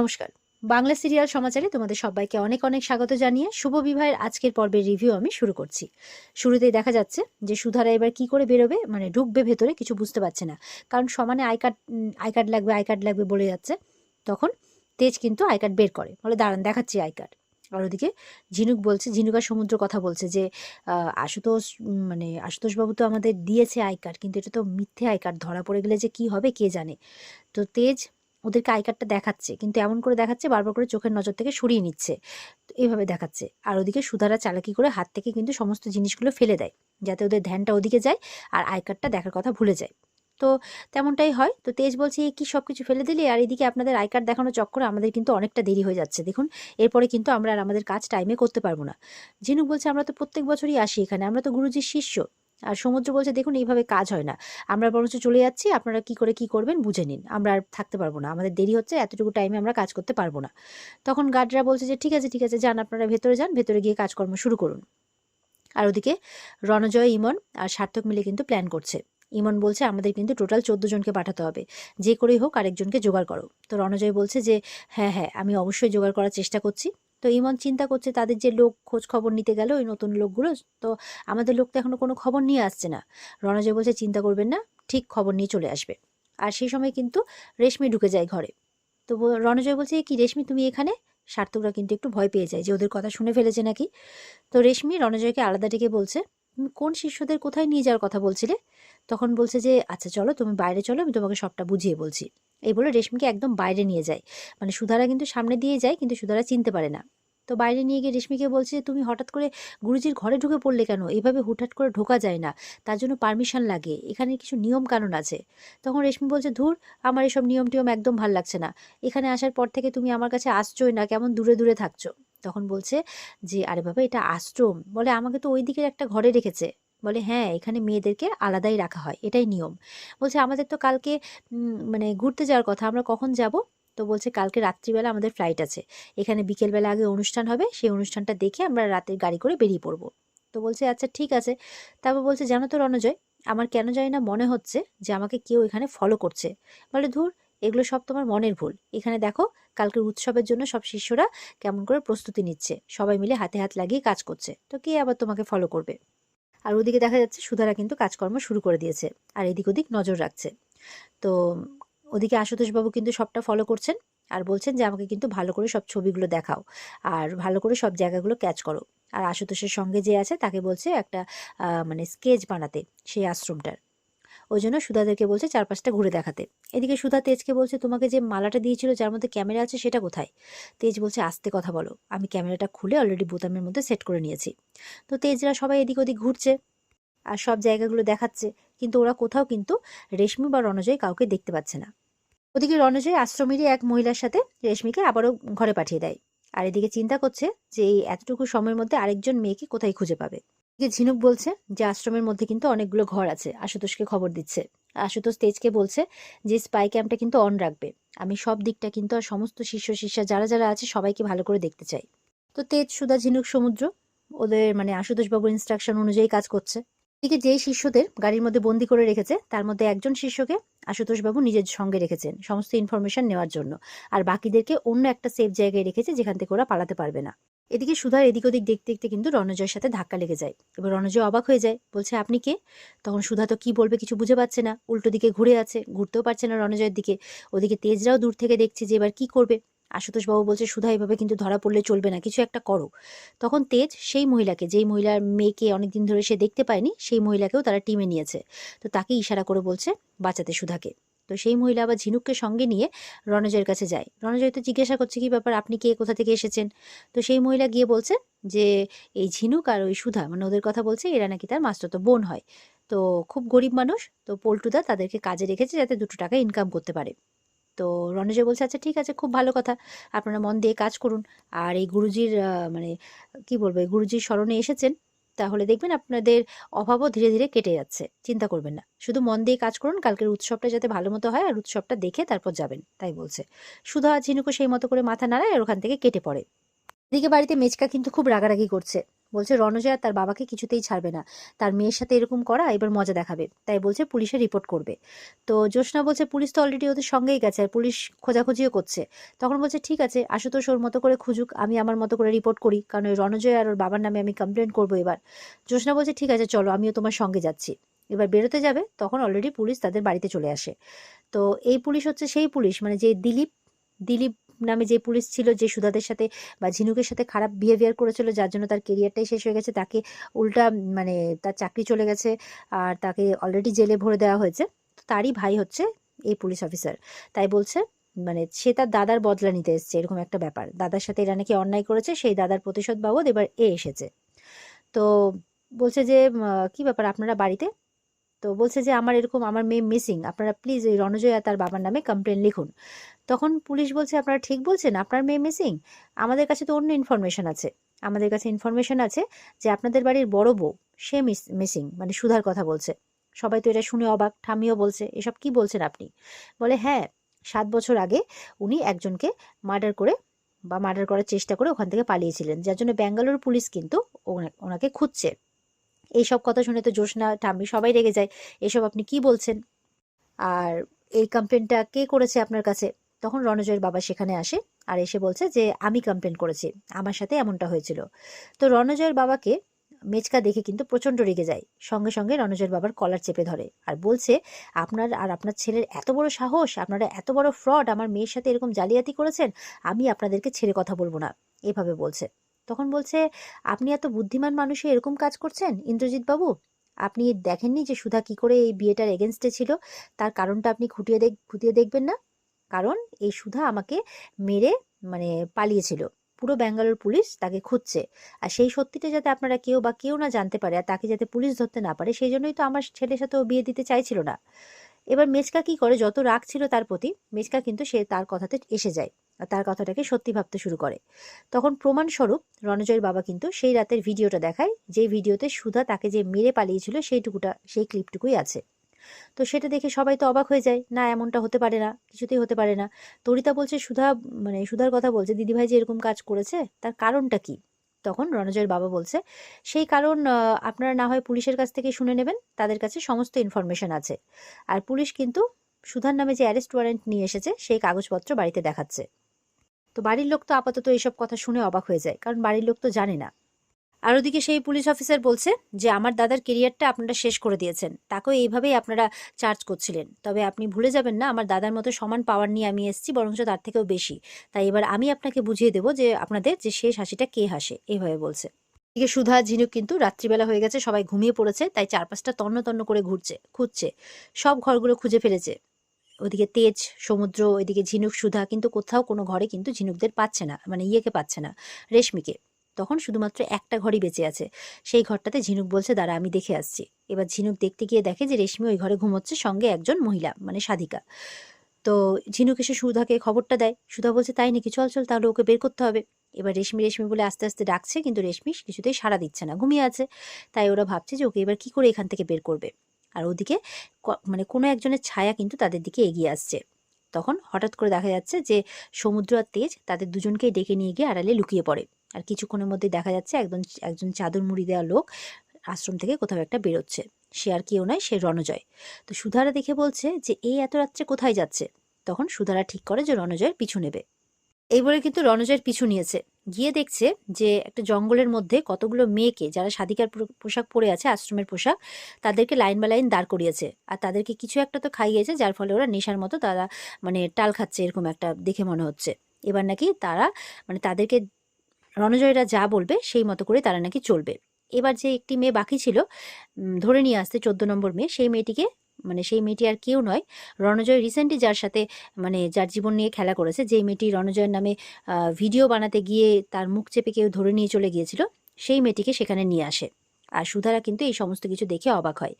নমস্কার। বাংলা সিরিয়াল সমাচারে তোমাদের সবাইকে অনেক অনেক স্বাগত জানিয়ে শুভ বিবাহের আজকের পর্বের রিভিউ আমি শুরু করছি। শুরুতেই দেখা যাচ্ছে যে সুধারা এবার কি করে বেরোবে মানে ঢুকবে ভেতরে কিছু বুঝতে পারছে না। কারণ সমানে আই কার্ড আই কার্ড লাগবে, আই কার্ড লাগবে বলে যাচ্ছে। তখন তেজ কিন্তু আই কার্ড বের করে। বলে, দাঁড়ান, দেখাচ্ছি আই কার্ড। আর ওদিকে ঝিনুক বলছে, ঝিনুক আর সমুদ্র কথা বলছে যে আশুতোষ মানে আশুতোষবাবু তো আমাদের দিয়েছে আই কার্ড, কিন্তু এটা তো মিথ্যে আই কার্ড। ধরা পড়ে গেলে যে কি হবে, কে জানে? তো তেজ ওদেরকে আই কার্ডটা দেখাচ্ছে, কিন্তু এমন করে দেখাচ্ছে বারবার করে চোখের নজর থেকে সরিয়ে নিচ্ছে। এইভাবে দেখাচ্ছে। আর ওদিকে সুধারা চালাকি করে হাত থেকে কিন্তু সমস্ত জিনিসগুলো ফেলে দেয়, যাতে ওদের ধ্যানটা ওদিকে যায় আর আই কার্ডটা দেখার কথা ভুলে যায়। তো তেমনটাই হয়। তো তেজ বলছে, "এ কি সব কিছু ফেলে দিলি? আর এদিকে আপনাদের আই কার্ড দেখানো চক্করে আমাদের কিন্তু অনেকটা দেরি হয়ে যাচ্ছে। দেখুন, এরপরে কিন্তু আমরা আর আমাদের কাজ টাইমে করতে পারব না। ঝিনুক বলছে, আমরা তো প্রত্যেক বছরই আসি এখানে। আমরা তো গুরুজির শিষ্য। আর সমুদ্র বলছে, দেখুন, এইভাবে কাজ হয় না। আমরা বরঞ্চ চলে যাচ্ছি, আপনারা কি করে কি করবেন বুঝে নিন। আমরা আর থাকতে পারব না। আমাদের দেরি হচ্ছে, এতটুকু টাইমে আমরা কাজ করতে পারব না। তখন গার্ডরা বলছে যে, ঠিক আছে ঠিক আছে, যান, আপনারা ভেতরে যান, ভেতরে গিয়ে কাজকর্ম শুরু করুন। আর ওদিকে রণজয়, ইমন আর সার্থক মিলে কিন্তু প্ল্যান করছে। ইমন বলছে, আমাদের কিন্তু টোটাল চোদ্দ জনকে পাঠাতে হবে। যে করেই হোক আরেকজনকে জোগাড় করো। তো রণজয় বলছে যে হ্যাঁ হ্যাঁ আমি অবশ্যই জোগাড় করার চেষ্টা করছি। তো ইমন চিন্তা করছে তাদের যে লোক খোঁজ খবর নিতে গেল, ওই নতুন লোকগুলো, তো আমাদের লোক তো এখনও কোনো খবর নিয়ে আসছে না। রণজয় বলছে, চিন্তা করবেন না, ঠিক খবর নিয়ে চলে আসবে। আর সেই সময় কিন্তু রেশমি ঢুকে যায় ঘরে। তো রণজয় বলছে কি রেশমি, তুমি এখানে? সার্থকরা কিন্তু একটু ভয় পেয়ে যায় যে ওদের কথা শুনে ফেলেছে নাকি। তো রেশমি রণজয়কে আলাদা ডেকে বলছে কোন শিষ্যদের কোথায় নিয়ে যাওয়ার কথা বলছিলে? তখন বলছে যে আচ্ছা চলো, তুমি বাইরে চলো, আমি তোমাকে সবটা বুঝিয়ে বলছি। এই বলে রেশমিকে একদম বাইরে নিয়ে যায়। মানে সুধারা কিন্তু সামনে দিয়ে যায়, কিন্তু সুধারা চিনতে পারে না। তো বাইরে নিয়ে গিয়ে রেশমিকে বলছে যে তুমি হঠাৎ করে গুরুজির ঘরে ঢুকে পড়লে কেন? এভাবে হুটহাট করে ঢোকা যায় না। তার জন্য পারমিশন লাগে। এখানে কিছু নিয়ম কানুন আছে। তখন রেশমি বলছে, ধুর, আমার এসব নিয়ম টিয়ম একদম ভালো লাগছে না। এখানে আসার পর থেকে তুমি আমার কাছে আসছোই না, কেমন দূরে দূরে থাকছো? তখন বলছে যে, আরে বাবা, এটা আশ্রম। বলে, আমাকে তো ওই দিকের একটা ঘরে রেখেছে। বলে হ্যাঁ এখানে মেয়েদেরকে আলাদাই রাখা হয়, এটাই নিয়ম। বলছে, আমাদের তো কালকে মানে ঘুরতে যাওয়ার কথা, আমরা কখন যাব? তো বলছে, কালকে রাত্রিবেলা আমাদের ফ্লাইট আছে, এখানে বিকেলবেলা আগে অনুষ্ঠান হবে, সেই অনুষ্ঠানটা দেখে আমরা রাতের গাড়ি করে বেরিয়ে পড়ব। তো বলছে আচ্ছা ঠিক আছে। তারপর বলছে, জানো তো রণজয়, আমার কেন জানি না মনে হচ্ছে যে, আমাকে কেউ এখানে ফলো করছে। বলে, ধুর এগুলো সব তোমার মনের ভুল। এখানে দেখো, কালকের উৎসবের জন্য সব শিষ্যরা কেমন করে প্রস্তুতি নিচ্ছে। সবাই মিলে হাতে হাত লাগিয়ে কাজ করছে। তো কে আবার তোমাকে ফলো করবে? আর ওদিকে দেখা যাচ্ছে সুধারা কিন্তু কাজকর্ম শুরু করে দিয়েছে। আর এদিক ওদিক নজর রাখছে। তো ওদিকে আশুতোষবাবু কিন্তু সবটা ফলো করছেন আর বলছেন যে, আমাকে কিন্তু ভালো করে সব ছবিগুলো দেখাও আর ভালো করে সব জায়গাগুলো ক্যাচ করো। আর আশুতোষের সঙ্গে যে আছে তাকে বলছে একটা মানে স্কেচ বানাতে সেই আশ্রমটার। ওই জন্য সুধাদেরকে বলছে চারপাশটা ঘুরে দেখাতে। এদিকে সুধা তেজকে বলছে, তোমাকে যে মালাটা দিয়েছিল, যার মধ্যে ক্যামেরা আছে, সেটা কোথায়? তেজ বলছে, আস্তে কথা বলো। আমি ক্যামেরাটা খুলে অলরেডি বোতামের মধ্যে সেট করে নিয়েছি। তো তেজরা সবাই এদিক ওদিক ঘুরছে আর সব জায়গাগুলো দেখাচ্ছে, কিন্তু ওরা কোথাও কিন্তু রেশমি বা রণজয় কাউকে দেখতে পাচ্ছে না। ওদিকে রণজয় আশ্রমেরই এক মহিলার সাথে রেশমিকে আবারও ঘরে পাঠিয়ে দেয়। আর এদিকে চিন্তা করছে যে এই এতটুকু সময়ের মধ্যে আরেকজন মেয়েকে কোথায় খুঁজে পাবে। এদিকে ঝিনুক বলছে যে আশ্রমের মধ্যে কিন্তু অনেকগুলো ঘর আছে। আশুতোষকে খবর দিচ্ছে। আশুতোষ তেজকে বলছে যে স্পাই ক্যাম্পটা কিন্তু অন রাখবে। আমি সব দিকটা কিন্তু আর সমস্ত শিষ্য শিষ্যা যারা যারা আছে সবাইকে ভালো করে দেখতে চাই। তো তেজ, সুধা, ঝিনুক, সমুদ্র, ওদের মানে আশুতোষ বাবুর ইনস্ট্রাকশন অনুযায়ী কাজ করছে। এদিকে যেই শিষ্যদের গাড়ির মধ্যে বন্দি করে রেখেছে, তার মধ্যে একজন শিষ্যকে আশুতোষবাবু নিজের সঙ্গে রেখেছেন সমস্ত ইনফরমেশন নেওয়ার জন্য। আর বাকিদেরকে অন্য একটা সেফ জায়গায় রেখেছে যেখান থেকে ওরা পালাতে পারবে না। এদিকে সুধার এদিক ওদিক দেখতে দেখতে কিন্তু রণজয়ের সাথে ধাক্কা লেগে যায়। এবার রণজয় অবাক হয়ে যায়, বলছে, আপনি কে? তখন সুধা তো কি বলবে কিছু বুঝে পাচ্ছে না। উল্টো দিকে ঘুরে আছে, ঘুরতেও পারছে না রণজয়ের দিকে। ওদিকে তেজরাও দূর থেকে দেখছে যে এবার কি করবে। আশুতোষবাবু বলছে, সুধা, এভাবে কিন্তু ধরা পড়লে চলবে না, কিছু একটা করো। তখন তেজ সেই মহিলাকে, যেই মহিলার মেয়েকে অনেকদিন ধরে সে দেখতে পায়নি, সেই মহিলাকেও তারা টিমে নিয়েছে। তো তাকে ইশারা করে বলছে, বাঁচাতে সুধাকে। তো সেই মহিলা আবার ঝিনুককে সঙ্গে নিয়ে রণজয়ের কাছে যায়। রণজয় তো জিজ্ঞাসা করছে, কি ব্যাপার, আপনি কে? কোথা থেকে এসেছেন? তো সেই মহিলা গিয়ে বলছে যে, এই ঝিনুক আর ওই সুধা মানে ওদের কথা বলছে, এরা নাকি তার মাস্টারতো বোন হয়। তো খুব গরিব মানুষ, তো পল্টুদা তাদেরকে কাজে রেখেছে যাতে দুটো টাকা ইনকাম করতে পারে। তো রণজয় বলছে আচ্ছা ঠিক আছে, খুব ভালো কথা। আপনারা মন দিয়ে কাজ করুন। আর এই গুরুজির মানে কি বলব গুরুজির স্মরণে এসেছেন, তাহলে দেখবেন আপনাদের অভাবও ধীরে ধীরে কেটে যাচ্ছে। চিন্তা করবেন না। শুধু মন দিয়ে কাজ করুন, কালকের উৎসবটা যাতে ভালো মতো হয় আর উৎসবটা দেখে তারপর যাবেন, তাই বলছে। সুধা আর ঝিনুকও সেই মতো করে মাথা নাড়ায় আর ওখান থেকে কেটে পড়ে। এদিকে বাড়িতে মেচকা কিন্তু খুব রাগারাগি করছে। বলছে, রণজয় আর তার বাবাকে কিছুতেই ছাড়বে না। তার মেয়ের সাথে এরকম করা এবার মজা দেখাবে। তাই বলছে, পুলিশে রিপোর্ট করবে। তো জ্যোৎস্না বলছে, পুলিশ তো অলরেডি ওদের সঙ্গেই গেছে আর পুলিশ খোঁজাখুঁজিও করছে। তখন বলছে, ঠিক আছে আশুতোষ ওর মতো করে খুঁজুক, আমি আমার মতো করে রিপোর্ট করি। কারণ ওই রণজয় আর ওর বাবার নামে আমি কমপ্লেন করব এবার। জ্যোৎস্না বলছে, ঠিক আছে, চলো, আমিও তোমার সঙ্গে যাচ্ছি। এবার বেরোতে যাবে, তখন অলরেডি পুলিশ তাদের বাড়িতে চলে আসে। তো এই পুলিশ হচ্ছে সেই পুলিশ মানে যে দিলীপ দিলীপ নামে যে পুলিশ ছিল, যে সুধাদের সাথে বা ঝিনুকের সাথে খারাপ বিহেভিয়ার করেছিল, যার জন্য তার কেরিয়ারটাই শেষ হয়ে গেছে, তাকে উল্টা মানে তার চাকরি চলে গেছে আর তাকে অলরেডি জেলে ভরে দেওয়া হয়েছে। তারই ভাই হচ্ছে এই পুলিশ অফিসার তাই বলছে মানে সে তার দাদার বদলা নিতে এসেছে, এরকম একটা ব্যাপার। দাদার সাথে এরা নাকি অন্যায় করেছে, সেই দাদার প্রতিশোধ বাবদ এবার এ এসেছে। তো বলছে যে কি ব্যাপার আপনারা বাড়িতে? তো বলছে যে, আমার এরকম, আমার মেয়ে মিসিং আপনারা প্লিজ এই রণজয়া তার বাবার নামে কমপ্লেন লিখুন। তখন পুলিশ বলছে, আপনারা ঠিক বলছেন, আপনার মেয়ে মিসিং আমাদের কাছে তো অন্য ইনফরমেশন আছে। আমাদের কাছে ইনফরমেশন আছে যে, আপনাদের বাড়ির বড় বউ, সে মিস মিসিং মানে সুধার কথা বলছে। সবাই তো এটা শুনে অবাক, ঠামিও বলছে, এসব কি বলছেন আপনি? বলে হ্যাঁ সাত বছর আগে উনি একজনকে মার্ডার করে বা মার্ডার করার চেষ্টা করে ওখান থেকে পালিয়েছিলেন, যার জন্য ব্যাঙ্গালোর পুলিশ কিন্তু ওনা- ওনাকে খুঁজছে। এইসব কথা শুনে তো জোসনা ঠাম্মি সবাই রেগে যায়। এসব আপনি কি বলছেন? আর এই কমপ্লেনটা কে করেছে আপনার কাছে? তখন রণজয়ের বাবা সেখানে আসে আর এসে বলছে যে, আমি কমপ্লেন করেছি। আমার সাথে এমনটা হয়েছিল। তো রণজয়ের বাবাকে মেচকা দেখে কিন্তু প্রচণ্ড রেগে যায়। সঙ্গে সঙ্গে রণজয়ের বাবার কলার চেপে ধরে আর বলছে, আপনার আর আপনার ছেলের এত বড় সাহস, আপনারা এত বড় ফ্রড আমার মেয়ের সাথে এরকম জালিয়াতি করেছেন, আমি আপনাদেরকে ছেড়ে কথা বলব না। এভাবে বলছে। তখন বলছে, আপনি এত বুদ্ধিমান মানুষে এরকম কাজ করছেন? ইন্দ্রজিৎ বাবু আপনি দেখেননি যে সুধা কি করে এই বিয়েটার এগেনস্টে ছিল? তার কারণটা আপনি খুঁটিয়ে দেখ, খুঁটিয়ে দেখবেন না? কারণ এই সুধা আমাকে মেরে মানে পালিয়েছিল। পুরো ব্যাঙ্গালোর পুলিশ তাকে খুঁজছে। আর সেই সত্যিটা যাতে আপনারা কেউ বা কেউ না জানতে পারে, আর তাকে যাতে পুলিশ ধরতে না পারে, সেই জন্যই তো আমার ছেলের সাথে ও বিয়ে দিতে চাইছিল না। এবার মেচকা কি করে? যত রাগ ছিল তার প্রতি মেচকা কিন্তু সে তার কথাতে এসে যায়। তার কথাটাকে সত্যি ভাবতে শুরু করে। তখন প্রমাণস্বরূপ রণজয়ের বাবা কিন্তু সেই রাতের ভিডিওটা দেখায় যে ভিডিওতে সুধা তাকে যে মেরে পালিয়েছিল সেইটুকুটা, সেই ক্লিপটুকুই আছে। তো সেটা দেখে সবাই তো অবাক হয়ে যায়, না, এমনটা হতে পারে না, কিছুতেই হতে পারে না। তরিতা বলছে, সুধা মানে সুধার কথা বলছে, দিদিভাই যে এরকম কাজ করেছে, তার কারণটা কি? তখন রণজয়ের বাবা বলছে, সেই কারণ আপনারা না হয় পুলিশের কাছ থেকে শুনে নেবেন, তাদের কাছে সমস্ত ইনফরমেশন আছে। আর পুলিশ কিন্তু সুধার নামে যে অ্যারেস্ট ওয়ারেন্ট নিয়ে এসেছে, সেই কাগজপত্র বাড়িতে দেখাচ্ছে। তো বাড়ির লোক তো আপাতত এইসব কথা শুনে অবাক হয়ে যায়, কারণ বাড়ির লোক তো জানে না। আর ওদিকে সেই পুলিশ অফিসার বলছে যে, আমার দাদার কেরিয়ারটা আপনারা শেষ করে দিয়েছেন। তাকেও এইভাবেই আপনারা চার্জ করছিলেন। তবে আপনি ভুলে যাবেন না, আমার দাদার মতো সমান পাওয়ার নিয়ে আমি এসেছি, বরঞ্চ তার থেকেও বেশি। তাই এবার আমি আপনাকে বুঝিয়ে দেবো যে, আপনাদের যে শেষ হাসিটা কে হাসে? এইভাবে বলছে। এদিকে সুধা, ঝিনুক কিন্তু রাত্রিবেলা হয়ে গেছে, সবাই ঘুমিয়ে পড়েছে, তাই চারপাশটা তন্ন তন্ন করে ঘুরছে, খুঁজছে। সব ঘরগুলো খুঁজে ফেলেছে। ওদিকে তেজ, সমুদ্র, ওইদিকে ঝিনুক, সুধা কিন্তু কোথাও কোনো ঘরে কিন্তু ঝিনুকদের পাচ্ছে না মানে ইয়েকে পাচ্ছে না, রেশমিকে। তখন শুধুমাত্র একটা ঘরই বেঁচে আছে। সেই ঘরটাতে ঝিনুক বলছে, দাঁড়া, আমি দেখে আসছি। এবার ঝিনুক দেখতে গিয়ে দেখে যে রেশমি ওই ঘরে ঘুমোচ্ছে সঙ্গে একজন মহিলা মানে সাধিকা। তো ঝিনুক এসে সুধাকে খবরটা দেয়। সুধা বলছে, তাই নাকি? চল চল, তাহলে ওকে বের করতে হবে। এবার রেশমি রেশমি বলে আস্তে আস্তে ডাকছে, কিন্তু রেশমি কিছুতেই সাড়া দিচ্ছে না, ঘুমিয়ে আছে। তাই ওরা ভাবছে যে ওকে এবার কি করে এখান থেকে বের করবে। আর ওদিকে মানে কোনো একজনের ছায়া কিন্তু তাদের দিকে এগিয়ে আসছে। তখন হঠাৎ করে দেখা যাচ্ছে যে সমুদ্র আর তেজ তাদের দুজনকেই ডেকে নিয়ে গিয়ে আড়ালে লুকিয়ে পড়ে। আর কিছুক্ষণের মধ্যে দেখা যাচ্ছে একজন একজন চাদর মুড়ি দেওয়া লোক আশ্রম থেকে কোথাও একটা বেরোচ্ছে। সে আর কেউ নয়, সে রণজয়। তো সুধারা দেখে বলছে যে এই এত রাত্রে কোথায় যাচ্ছে? তখন সুধারা ঠিক করে যে রণজয়ের পিছু নেবে। এই বলে কিন্তু রণজয়ের পিছু নিয়েছে। গিয়ে দেখছে যে একটা জঙ্গলের মধ্যে কতগুলো মেয়েকে, যারা সাধিকার পোশাক পরে আছে, আশ্রমের পোশাক, তাদেরকে লাইন বা লাইন দাঁড় করিয়েছে। আর তাদেরকে কিছু একটা তো খাইয়েছে, যার ফলে ওরা নেশার মতো তারা মানে টাল খাচ্ছে এরকম একটা দেখে মনে হচ্ছে। এবার নাকি তারা মানে তাদেরকে রণজয়রা যা বলবে সেই মতো করে তারা নাকি চলবে। এবার যে একটি মেয়ে বাকি ছিল ধরে নিয়ে আসতে চোদ্দ নম্বর মেয়ে, সেই মেয়েটিকে মানে সেই মেয়েটি আর কেউ নয়। রণজয় রিসেন্টলি যার সাথে মানে যার জীবন নিয়ে খেলা করেছে যে মেয়েটি রণজয়ের নামে ভিডিও বানাতে গিয়ে তার মুখ চেপে কেউ ধরে নিয়ে চলে গিয়েছিল, সেই মেয়েটিকে সেখানে নিয়ে আসে। আর সুধারা কিন্তু এই সমস্ত কিছু দেখে অবাক হয়।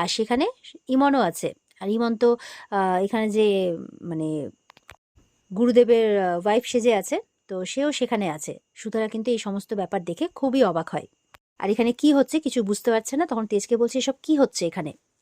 আর সেখানে ইমনও আছে। আর ইমন তো এখানে যে মানে গুরুদেবের ওয়াইফ সেজে আছে, তো সেও সেখানে আছে। সুতরাং কিন্তু এই সমস্ত ব্যাপার দেখে খুবই অবাক হয়। আর এখানে কি হচ্ছে কিছু বুঝতে পারছে না, তখন তেজকে বলছে, এসব কি হচ্ছে এখানে?